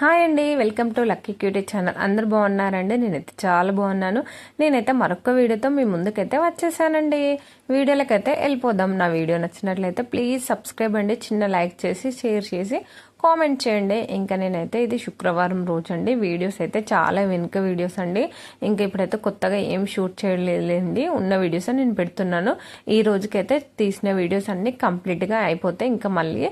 Hi అండి welcome to lucky cutie channel. అందరు బాగున్నారండి? నేనైతే చాలా బాగున్నాను. నేనైతే మరొక వీడియోతో మీ ముందుకైతే వచ్చేసానండి. వీడియోలకైతే వెళ్ళిపోదాం. నా వీడియో నచ్చినట్లయితే ప్లీజ్ సబ్స్క్రైబ్ అండి. చిన్న లైక్ చేసి షేర్ చేసి కామెంట్ చేయండి. ఇంకా నేనైతే ఇది శుక్రవారం రోజు అండి వీడియోస్ అయితే చాలా వెనుక వీడియోస్ అండి. ఇంకా ఇప్పుడైతే కొత్తగా ఏం షూట్ చేయలేదండి. ఉన్న వీడియోస్ నేను పెడుతున్నాను. ఈ రోజుకైతే తీసిన వీడియోస్ అన్ని కంప్లీట్గా అయిపోతే ఇంకా మళ్ళీ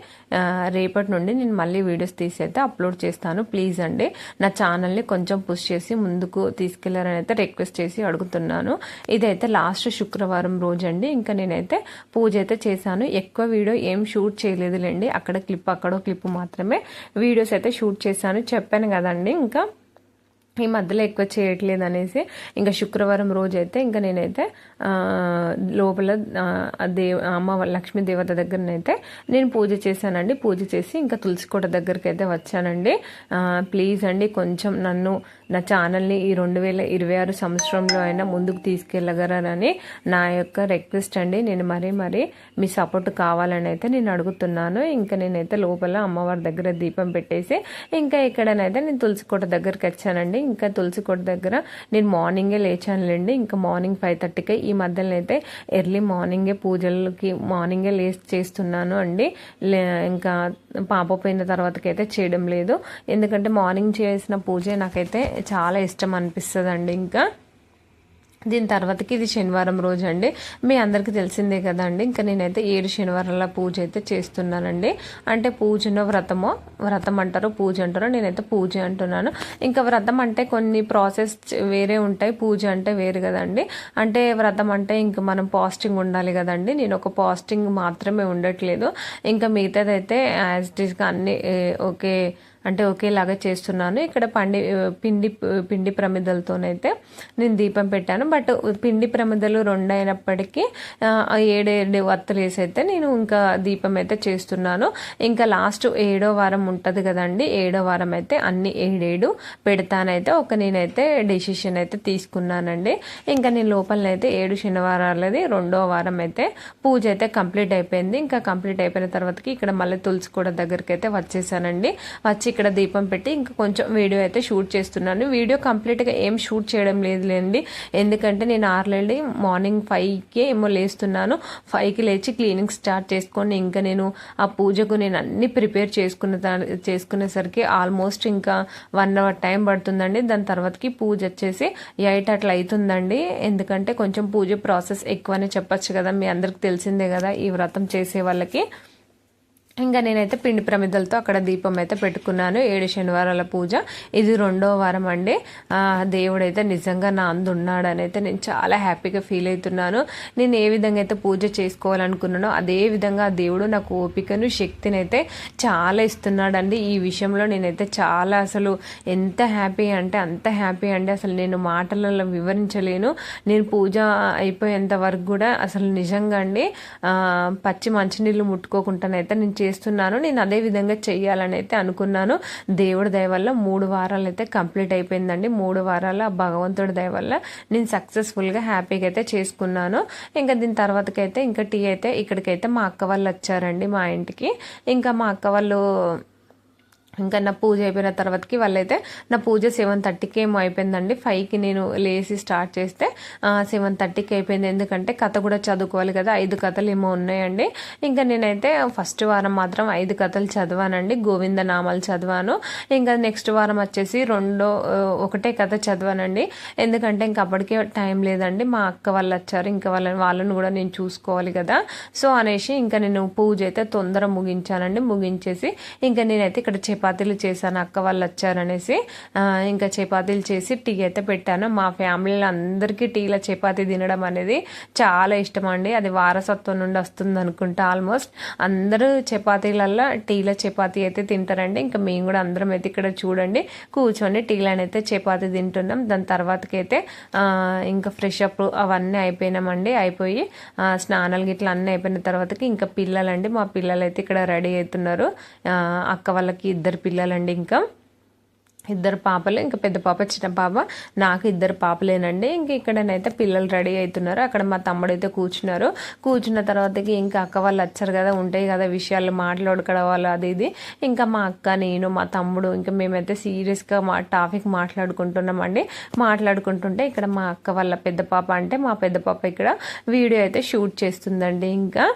రేపటి నుండి నేను మళ్ళీ వీడియోస్ తీసి అయితే అప్లోడ్ చేస్తాను. ప్లీజ్ అండి. నా ఛానల్ని కొంచెం పుష్ చేసి ముందుకు తీసుకెళ్ళారని అయితే రిక్వెస్ట్ చేసి అడుగుతున్నాను. ఇదైతే లాస్ట్ శుక్రవారం రోజు అండి ఇంకా నేనైతే పూజ అయితే చేశాను. ఎక్కువ వీడియో ఏం షూట్ చేయలేదులేండి. అక్కడ క్లిప్ అక్కడో క్లిప్ మాత్రం మాత్రమే వీడియోస్ అయితే షూట్ చేశాను. చెప్పాను కదండి ఇంకా ఈ మధ్యలో ఎక్కువ చేయట్లేదు అనేసి ఇంకా శుక్రవారం రోజు అయితే ఇంకా నేనైతే లోపల దేవ అమ్మ లక్ష్మీ దేవత దగ్గరనైతే నేను పూజ చేశానండి. పూజ చేసి ఇంకా తులసికోట దగ్గరికి అయితే వచ్చానండి ప్లీజ్ అండి కొంచెం నన్ను నా ఛానల్ని ఈ రెండు వేల ఇరవై ఆరు సంవత్సరంలో అయినా ముందుకు తీసుకెళ్ళగలరని నా యొక్క రిక్వెస్ట్ అండి. నేను మరీ మరీ మీ సపోర్ట్ కావాలని అయితే నేను అడుగుతున్నాను. ఇంకా నేనైతే లోపల అమ్మవారి దగ్గర దీపం పెట్టేసి ఇంకా ఎక్కడనైతే నేను తులసికోట దగ్గరికి వచ్చానండి. ఇంకా తులసికోట దగ్గర నేను మార్నింగే లేచానులేండి. ఇంకా మార్నింగ్ ఫైవ్ థర్టీకి ఈ మధ్యలో అయితే ఎర్లీ మార్నింగే పూజలకి మార్నింగే లేచి చేస్తున్నాను అండి. ఇంకా పాప పోయిన తర్వాతకైతే చేయడం లేదు. ఎందుకంటే మార్నింగ్ చేసిన పూజ నాకైతే చాలా ఇష్టం అనిపిస్తుంది ఇంకా. దీని తర్వాతకి ఇది శనివారం రోజు అండి మీ అందరికీ తెలిసిందే కదండి ఇంకా నేనైతే ఏడు శనివారాల పూజ అయితే చేస్తున్నానండి. అంటే పూజనో వ్రతమో వ్రతం అంటారో పూజ అంటారో నేనైతే పూజ అంటున్నాను. ఇంకా వ్రతం అంటే కొన్ని ప్రాసెస్ వేరే ఉంటాయి పూజ అంటే వేరు కదండి. అంటే వ్రతం అంటే ఇంకా మనం పాస్టింగ్ ఉండాలి కదండి. నేను ఒక పాస్టింగ్ మాత్రమే ఉండట్లేదు. ఇంకా మిగతాదైతే యాజ్ ఇట్ ఈస్గా అన్ని ఓకే అంటే ఒకేలాగా చేస్తున్నాను. ఇక్కడ పండి పిండి పిండి ప్రమిదలతోనైతే నేను దీపం పెట్టాను. బట్ పిండి ప్రమిదలు రెండు అయినప్పటికీ ఏడేడు వత్తులు వేసి అయితే నేను ఇంకా దీపం అయితే చేస్తున్నాను. ఇంకా లాస్ట్ ఏడో వారం ఉంటుంది కదండి. ఏడో వారం అయితే అన్ని ఏడేడు పెడతానైతే ఒక నేనైతే డెసిషన్ అయితే తీసుకున్నానండి. ఇంకా నేను లోపలనైతే ఏడు శనివారాలది రెండో వారం అయితే పూజ అయితే కంప్లీట్ అయిపోయింది. ఇంకా కంప్లీట్ అయిపోయిన తర్వాతకి ఇక్కడ మళ్ళీ తులసి కూడా దగ్గరికి అయితే వచ్చేసానండి. వచ్చి ఇక్కడ దీపం పెట్టి ఇంకా కొంచెం వీడియో అయితే షూట్ చేస్తున్నాను. వీడియో కంప్లీట్గా ఏం షూట్ చేయడం లేదులేండి. ఎందుకంటే నేను ఆర్లెండి మార్నింగ్ ఫైవ్కి ఏమో లేస్తున్నాను. ఫైవ్కి లేచి క్లీనింగ్ స్టార్ట్ చేసుకొని ఇంకా నేను ఆ పూజకు నేను అన్ని ప్రిపేర్ చేసుకున్న చేసుకునేసరికి ఆల్మోస్ట్ ఇంకా వన్ అవర్ టైం పడుతుందండి. దాని తర్వాతకి పూజ వచ్చేసి ఎయిట్ అట్లా అవుతుందండి ఎందుకంటే కొంచెం పూజ ప్రాసెస్ ఎక్కువనే చెప్పచ్చు కదా. మీ అందరికి తెలిసిందే కదా ఈ వ్రతం చేసే వాళ్ళకి. ఇంకా నేనైతే పిండి ప్రమిదలతో అక్కడ దీపం అయితే పెట్టుకున్నాను. ఏడు శనివారాల పూజ. ఇది రెండో వారం అండి. దేవుడైతే నిజంగా నా అందు ఉన్నాడని అయితే నేను చాలా హ్యాపీగా ఫీల్ అవుతున్నాను. నేను ఏ విధంగా అయితే పూజ చేసుకోవాలనుకున్నానో అదే విధంగా ఆ దేవుడు నాకు ఓపికను శక్తిని అయితే చాలా ఇస్తున్నాడండి. ఈ విషయంలో నేనైతే చాలా అసలు ఎంత హ్యాపీ అంటే అంత హ్యాపీ అండి. అసలు నేను మాటలలో వివరించలేను. నేను పూజ అయిపోయేంత వరకు కూడా అసలు నిజంగా అండి పచ్చి మంచినీళ్ళు ముట్టుకోకుండానైతే నేను చేస్తున్నాను. నేను అదే విధంగా చెయ్యాలని అయితే అనుకున్నాను. దేవుడి దయ వల్ల మూడు వారాలు అయితే కంప్లీట్ అయిపోయిందండి. మూడు వారాల భగవంతుడి దయ వల్ల నేను సక్సెస్ఫుల్గా హ్యాపీగా అయితే చేసుకున్నాను. ఇంకా దీని తర్వాతకైతే ఇంకా టీ అయితే ఇక్కడికైతే మా అక్క వాళ్ళు వచ్చారండి మా ఇంటికి. ఇంకా మా అక్క వాళ్ళు ఇంకా నా పూజ అయిపోయిన తర్వాతకి వాళ్ళైతే నా పూజ సెవెన్ థర్టీకి ఏమో అయిపోయిందండి. ఫైవ్కి నేను లేచి స్టార్ట్ చేస్తే సెవెన్ థర్టీకి అయిపోయింది. ఎందుకంటే కథ కూడా చదువుకోవాలి కదా. ఐదు కథలు ఏమో ఉన్నాయండి. ఇంకా నేనైతే ఫస్ట్ వారం మాత్రం ఐదు కథలు చదివానండి. గోవింద నామాలు చదివాను. ఇంకా నెక్స్ట్ వారం వచ్చేసి రెండో ఒకటే కథ చదివానండి. ఎందుకంటే ఇంక అప్పటికే టైం లేదండి. మా అక్క వాళ్ళు వచ్చారు. ఇంకా వాళ్ళని వాళ్ళని కూడా నేను చూసుకోవాలి కదా. సో అనేసి ఇంకా నేను పూజ అయితే తొందర ముగించానండి. ముగించేసి ఇంకా నేనైతే ఇక్కడ చెప్ప చపాతీలు చేశాను అక్క వాళ్ళు వచ్చారనేసి ఇంకా చపాతీలు చేసి టీ అయితే పెట్టాను. మా ఫ్యామిలీలో అందరికీ టీలో చపాతీ తినడం అనేది చాలా ఇష్టం అండి అది వారసత్వం నుండి వస్తుంది అనుకుంటా ఆల్మోస్ట్. అందరూ చపాతీలల్లో టీలో చపాతీ అయితే తింటారండి. ఇంకా మేము కూడా అందరం అయితే ఇక్కడ చూడండి కూర్చొని టీలను అయితే చపాతీ తింటున్నాం. దాని తర్వాతకైతే ఇంకా ఫ్రెష్ అప్ అవన్నీ అయిపోయినామండి. అయిపోయి స్నానాలు గిట్ల అన్నీ అయిపోయిన తర్వాతకి ఇంకా పిల్లలండి. మా పిల్లలు అయితే ఇక్కడ రెడీ అవుతున్నారు. అక్క వాళ్ళకి ఇద్దరు పిల్లలండి ఇంకా. ఇద్దరు పాపలు ఇంకా పెద్ద పాప చిన్న పాప. నాకు ఇద్దరు పాపలేనండి. ఇంక ఇక్కడనైతే పిల్లలు రెడీ అవుతున్నారు అక్కడ మా తమ్ముడు అయితే కూర్చున్నారు. కూర్చున్న తర్వాతకి ఇంకా అక్క వాళ్ళు వచ్చారు కదా ఉంటాయి కదా విషయాలు మాట్లాడుకోవడం వాళ్ళు అది ఇది. ఇంకా మా అక్క నేను మా తమ్ముడు ఇంకా మేమైతే సీరియస్గా మా టాపిక్ మాట్లాడుకుంటున్నామండి. మాట్లాడుకుంటుంటే ఇక్కడ మా అక్క వాళ్ళ పెద్ద పాప అంటే మా పెద్ద పాప ఇక్కడ వీడియో అయితే షూట్ చేస్తుందండి. ఇంకా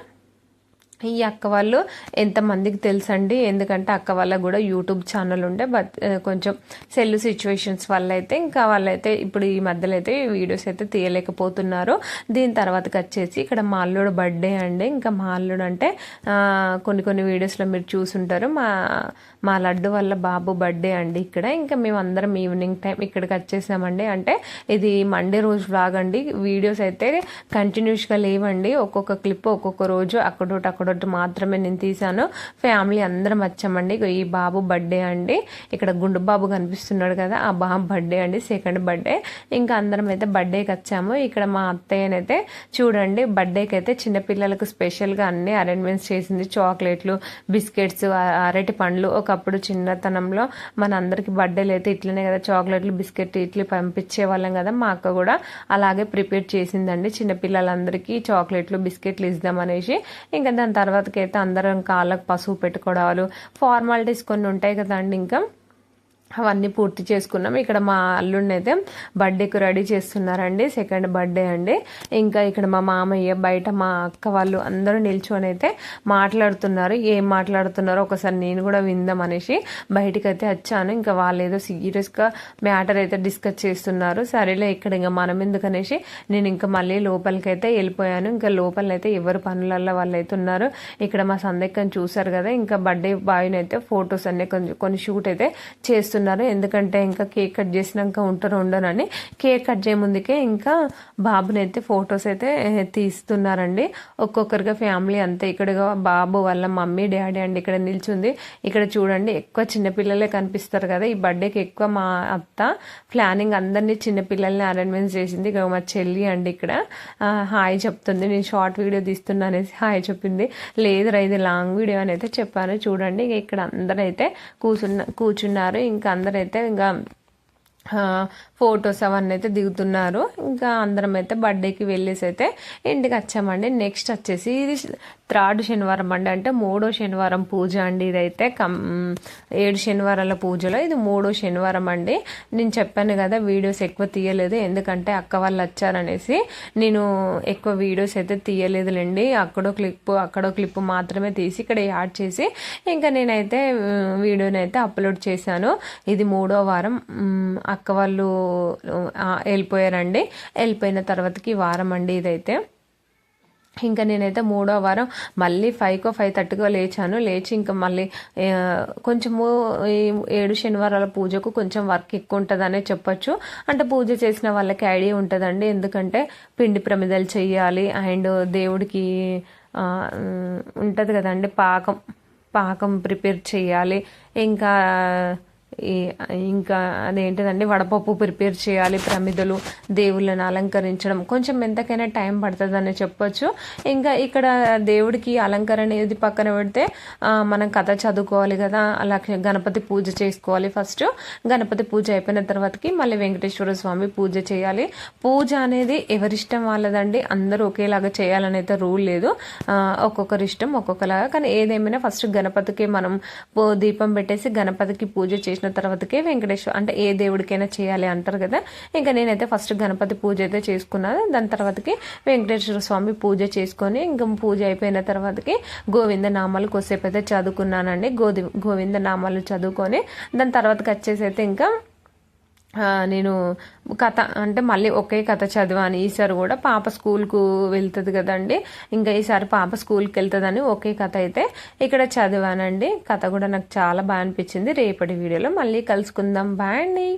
ఈ అక్క వాళ్ళు ఎంతమందికి తెలుసండి? ఎందుకంటే అక్క వాళ్ళకు కూడా యూట్యూబ్ ఛానల్ ఉండే బట్ కొంచెం సెల్ సిచ్యువేషన్స్ వల్ల అయితే ఇంకా వాళ్ళైతే ఇప్పుడు ఈ మధ్యలో అయితే వీడియోస్ అయితే తీయలేకపోతున్నారు. దీని తర్వాతకి వచ్చేసి ఇక్కడ మా అల్లుడు బర్త్డే అండి. ఇంకా మా అల్లుడు అంటే కొన్ని కొన్ని వీడియోస్లో మీరు చూసుంటారు. మా మా లడ్డు వల్ల బాబు బర్త్డే అండి ఇక్కడ. ఇంకా మేము అందరం ఈవినింగ్ టైం ఇక్కడికి వచ్చేసామండి. అంటే ఇది మండే రోజు వ్లాగ్ అండి. వీడియోస్ అయితే కంటిన్యూస్గా లేవండి. ఒక్కొక్క క్లిప్ ఒక్కొక్క రోజు అక్కడోటి అక్కడోటి మాత్రమే నేను తీశాను. ఫ్యామిలీ అందరం వచ్చామండి. ఈ బాబు బర్త్డే అండి. ఇక్కడ గుండు బాబు కనిపిస్తున్నాడు కదా ఆ బాబు బర్త్డే అండి సెకండ్ బర్త్డే ఇంకా అందరం అయితే బర్త్డేకి వచ్చాము. ఇక్కడ మా అత్తయ్యనైతే చూడండి బర్త్డేకి అయితే చిన్నపిల్లలకు స్పెషల్గా అన్ని అరేంజ్మెంట్స్ చేసింది. చాక్లెట్లు బిస్కెట్స్ అరటి పండ్లు. ఒకప్పుడు చిన్నతనంలో మన అందరికి బర్త్డేలు అయితే ఇట్లనే కదా చాక్లెట్లు బిస్కెట్ ఇట్లు పంపించే వాళ్ళం కదా. మా అక్క కూడా అలాగే ప్రిపేర్ చేసిందండి. చిన్నపిల్లలందరికీ చాక్లెట్లు బిస్కెట్లు ఇద్దామనేసి ఇంకా దాని తర్వాతకైతే అందరం కాళ్ళకు పసుపు పెట్టుకోవడాలు. ఫార్మాలిటీస్ కొన్ని ఉంటాయి కదండి ఇంకా. అవన్నీ పూర్తి చేసుకున్నాం. ఇక్కడ మా అల్లుడిని అయితే బర్త్డేకి రెడీ చేస్తున్నారండి. సెకండ్ బర్త్డే అండి. ఇంకా ఇక్కడ మా మామయ్య బయట మా అక్క వాళ్ళు అందరూ నిల్చొని అయితే మాట్లాడుతున్నారు. ఏం మాట్లాడుతున్నారో ఒకసారి నేను కూడా విందాం అనేసి బయటకు అయితే వచ్చాను. ఇంకా వాళ్ళు ఏదో సీరియస్గా మ్యాటర్ అయితే డిస్కస్ చేస్తున్నారు. సరేలే ఇక్కడ ఇంకా మనం ఎందుకనేసి నేను ఇంకా మళ్ళీ లోపలికి అయితే వెళ్ళిపోయాను. ఇంకా లోపలైతే ఎవరు పనులల్లో వాళ్ళు అయితే ఉన్నారు. ఇక్కడ మా సందేకం చూసారు కదా ఇంకా బర్త్డే బాయ్ని అయితే ఫొటోస్ అన్ని కొంచెం కొన్ని షూట్ అయితే చేస్తున్నారు. చేస్తున్నారు. ఎందుకంటే ఇంకా కేక్ కట్ చేసినాక ఉంటారు ఉండరని. కేక్ కట్ చేయ ముందుకే ఇంకా బాబుని అయితే ఫొటోస్ అయితే తీస్తున్నారండి. ఒక్కొక్కరిగా ఫ్యామిలీ అంతా ఇక్కడ బాబు వాళ్ళ మమ్మీ డాడీ అండి ఇక్కడ నిల్చుంది. ఇక్కడ చూడండి ఎక్కువ చిన్నపిల్లలే కనిపిస్తారు కదా. ఈ బర్త్డేకి ఎక్కువ మా అత్త ప్లానింగ్ అందరినీ చిన్నపిల్లల్ని అరేంజ్మెంట్స్ చేసింది. ఇక మా చెల్లి అండి ఇక్కడ. హాయ్ చెప్తుంది. నేను షార్ట్ వీడియో తీస్తున్నా అనేసి హాయ్ చెప్పింది. లేదు ఇది లాంగ్ వీడియో అని అయితే చెప్పాను. చూడండి ఇక్కడ అందరూ అయితే కూర్చున్న కూర్చున్నారు. ఇంకా అందరైతే ఇంకా ఫొటోస్ అవన్నీ అయితే దిగుతున్నారు. ఇంకా అందరం అయితే బర్త్డేకి వెళ్ళేసి అయితే ఇంటికి వచ్చామండి. నెక్స్ట్ వచ్చేసి ఇది థర్డ్ శనివారం అండి. అంటే మూడో శనివారం పూజ అండి ఇదైతే. కం ఏడు శనివారాల పూజలో ఇది మూడో శనివారం అండి. నేను చెప్పాను కదా వీడియోస్ ఎక్కువ తీయలేదు. ఎందుకంటే అక్క వాళ్ళు వచ్చారనేసి నేను ఎక్కువ వీడియోస్ అయితే తీయలేదులేండి. అక్కడో క్లిప్ అక్కడో క్లిప్ మాత్రమే తీసి ఇక్కడ యాడ్ చేసి ఇంకా నేనైతే వీడియోని అయితే అప్లోడ్ చేశాను. ఇది మూడో వారం అక్క వాళ్ళు వెళ్ళిపోయారండి. వెళ్ళిపోయిన తర్వాతకి వారం అండి ఇదైతే. ఇంకా నేనైతే మూడో వారం మళ్ళీ ఫైవ్కో ఫైవ్ థర్టీకో లేచాను. లేచి ఇంకా మళ్ళీ కొంచెము ఏడు శనివారాల పూజకు కొంచెం వర్క్ ఎక్కువ ఉంటుందనే చెప్పొచ్చు. అంటే పూజ చేసిన వాళ్ళకి ఐడియా ఉంటుందండి. ఎందుకంటే పిండి ప్రమిదలు చెయ్యాలి. అండ్ దేవుడికి ఉంటుంది కదండి పాకం పాకం ప్రిపేర్ చేయాలి ఇంకా ఇంకా అదేంటిదండి వడపప్పు ప్రిపేర్ చేయాలి ప్రమిదలు దేవుళ్ళని అలంకరించడం. కొంచెం ఎంతకైనా టైం పడుతుందని చెప్పొచ్చు. ఇంకా ఇక్కడ దేవుడికి అలంకరణ ఏది పక్కన పెడితే మనం కథ చదువుకోవాలి కదా అలా గణపతి పూజ చేసుకోవాలి ఫస్ట్. గణపతి పూజ అయిపోయిన తర్వాతకి మళ్ళీ వెంకటేశ్వర స్వామి పూజ చేయాలి. పూజ అనేది ఎవరిష్టం వాళ్ళదండి? అందరూ ఒకేలాగా చేయాలని అయితే రూల్ లేదు. ఒక్కొక్కరి ఇష్టం ఒక్కొక్కలాగా. కానీ ఏదేమైనా ఫస్ట్ గణపతికి మనం దీపం పెట్టేసి గణపతికి పూజ చేసి చేసిన తర్వాతకే వెంకటేశ్వర అంటే ఏ దేవుడికైనా చేయాలి అంటారు కదా. ఇంకా నేనైతే ఫస్ట్ గణపతి పూజ అయితే చేసుకున్నాను. దాని తర్వాతకి వెంకటేశ్వర స్వామి పూజ చేసుకొని ఇంకా పూజ అయిపోయిన తర్వాతకి గోవింద నామాలు కొద్దిసేపు అయితే చదువుకున్నానండి. గోది గోవింద నామాలు చదువుకొని దాని తర్వాతకి వచ్చేసి అయితే ఇంకా నేను కథ అంటే మళ్ళీ ఒకే కథ చదివాను. ఈసారి కూడా పాప స్కూల్కు వెళ్తుంది కదండి. ఇంకా ఈసారి పాప స్కూల్కి వెళ్తుందని ఒకే కథ అయితే ఇక్కడ చదివానండి. కథ కూడా నాకు చాలా బాగా అనిపించింది. రేపటి వీడియోలో మళ్ళీ కలుసుకుందాం. బాయ్ అండి.